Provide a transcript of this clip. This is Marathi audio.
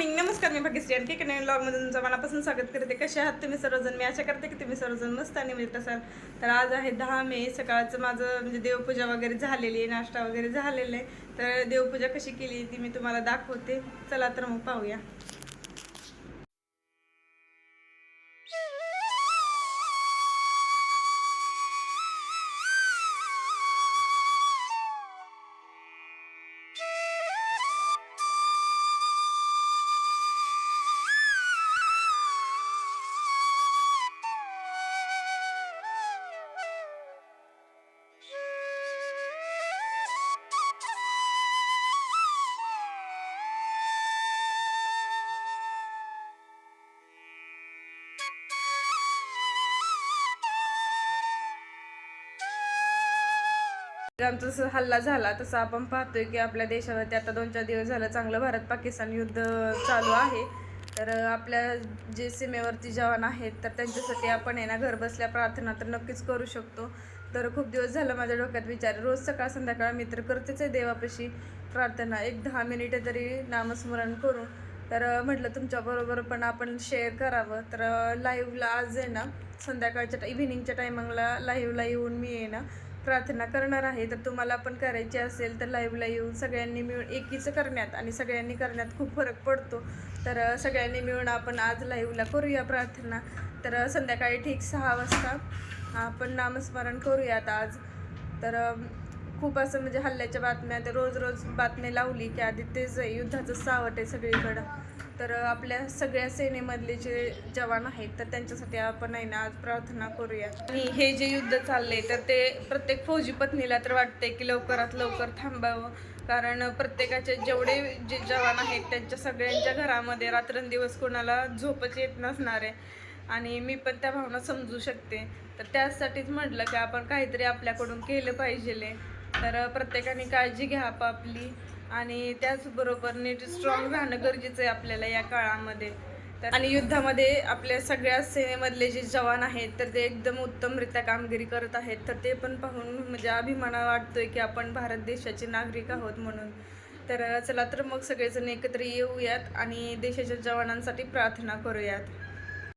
मॉर्निंग नमस्कार मी भाग्यश्री आणि केक नवीन ब्लॉगमध्ये तुमचं मनापासून स्वागत करते. कसे आहात तुम्ही सर्वजण? मी आशा करते की तुम्ही सर्वजण मस्त आणि मिळत असाल. तर आज आहे दहा मे सकाळचं माझं म्हणजे देवपूजा वगैरे झालेली आहे नाश्ता वगैरे झालेला आहे. तर देवपूजा कशी केली ती मी तुम्हाला दाखवते. चला तर मग पाहूया. आमचा जसं हल्ला झाला तसं आपण पाहतोय की आपल्या देशावरती आता दोन चार दिवस झालं चांगलं भारत पाकिस्तान युद्ध चालू आहे. तर आपल्या जे सीमेवरती जवान आहेत तर त्यांच्यासाठी आपण आहे ना घर बसल्या प्रार्थना तर नक्कीच करू शकतो. तर खूप दिवस झालं माझ्या डोक्यात विचार रोज सकाळ संध्याकाळ मी तर करतेच आहे देवापाशी प्रार्थना. एक दहा मिनिटं तरी नामस्मरण करून तर म्हटलं तुमच्याबरोबर पण आपण शेअर करावं. तर लाईव्हला आज आहे ना संध्याकाळच्या इव्हिनिंगच्या टायमिंगला लाईव्हला येऊन मी आहे ना प्रार्थना करणार आहे तर तुम्हाला पण करायची असेल तर लाईव्हला येऊन सगळ्यांनी मिळून एकीचं करण्यात आणि सगळ्यांनी करण्यात खूप फरक पडतो. तर सगळ्यांनी मिळून आपण आज लाईव्हला करूया प्रार्थना. तर संध्याकाळी ठीक सहा वाजता आपण नामस्मरण करूयात आज. तर खूप असं म्हणजे हल्ल्याच्या बातम्या तर रोज रोज बातमी लावली की आधी तेच युद्धाचं सावट आहे सगळीकडं. तर आपल्या सगळ्या सेनेमधले जे जवान आहेत तर त्यांच्यासाठी आपण आहे ना आज प्रार्थना करूया. आणि हे जे युद्ध चाललंय तर ते प्रत्येक फौजी पत्नीला तर वाटते की लवकरात लवकर थांबावं. कारण प्रत्येकाचे जेवढे जे जवान आहेत त्यांच्या सगळ्यांच्या घरामध्ये रात्रंदिवस कोणाला झोपच येत नसणार आहे. आणि मी पण त्या भावना समजू शकते. तर त्यासाठीच म्हटलं की आपण काहीतरी आपल्याकडून केलं पाहिजे तर प्रत्येकाने काळजी घ्या आपापली. आणि त्याचबरोबर नीट स्ट्रॉंग राहणं गरजेचं आहे आपल्याला या काळामध्ये. तर आणि युद्धामध्ये आपल्या सगळ्या सेनेमधले जे जवान आहेत तर ते एकदम उत्तमरित्या कामगिरी करत आहेत. तर ते पण पाहून म्हणजे अभिमान वाटतोय की आपण भारत देशाचे नागरिक आहोत म्हणून. तर चला तर मग सगळेजण एकत्र येऊयात आणि देशाच्या जवानांसाठी प्रार्थना करूयात.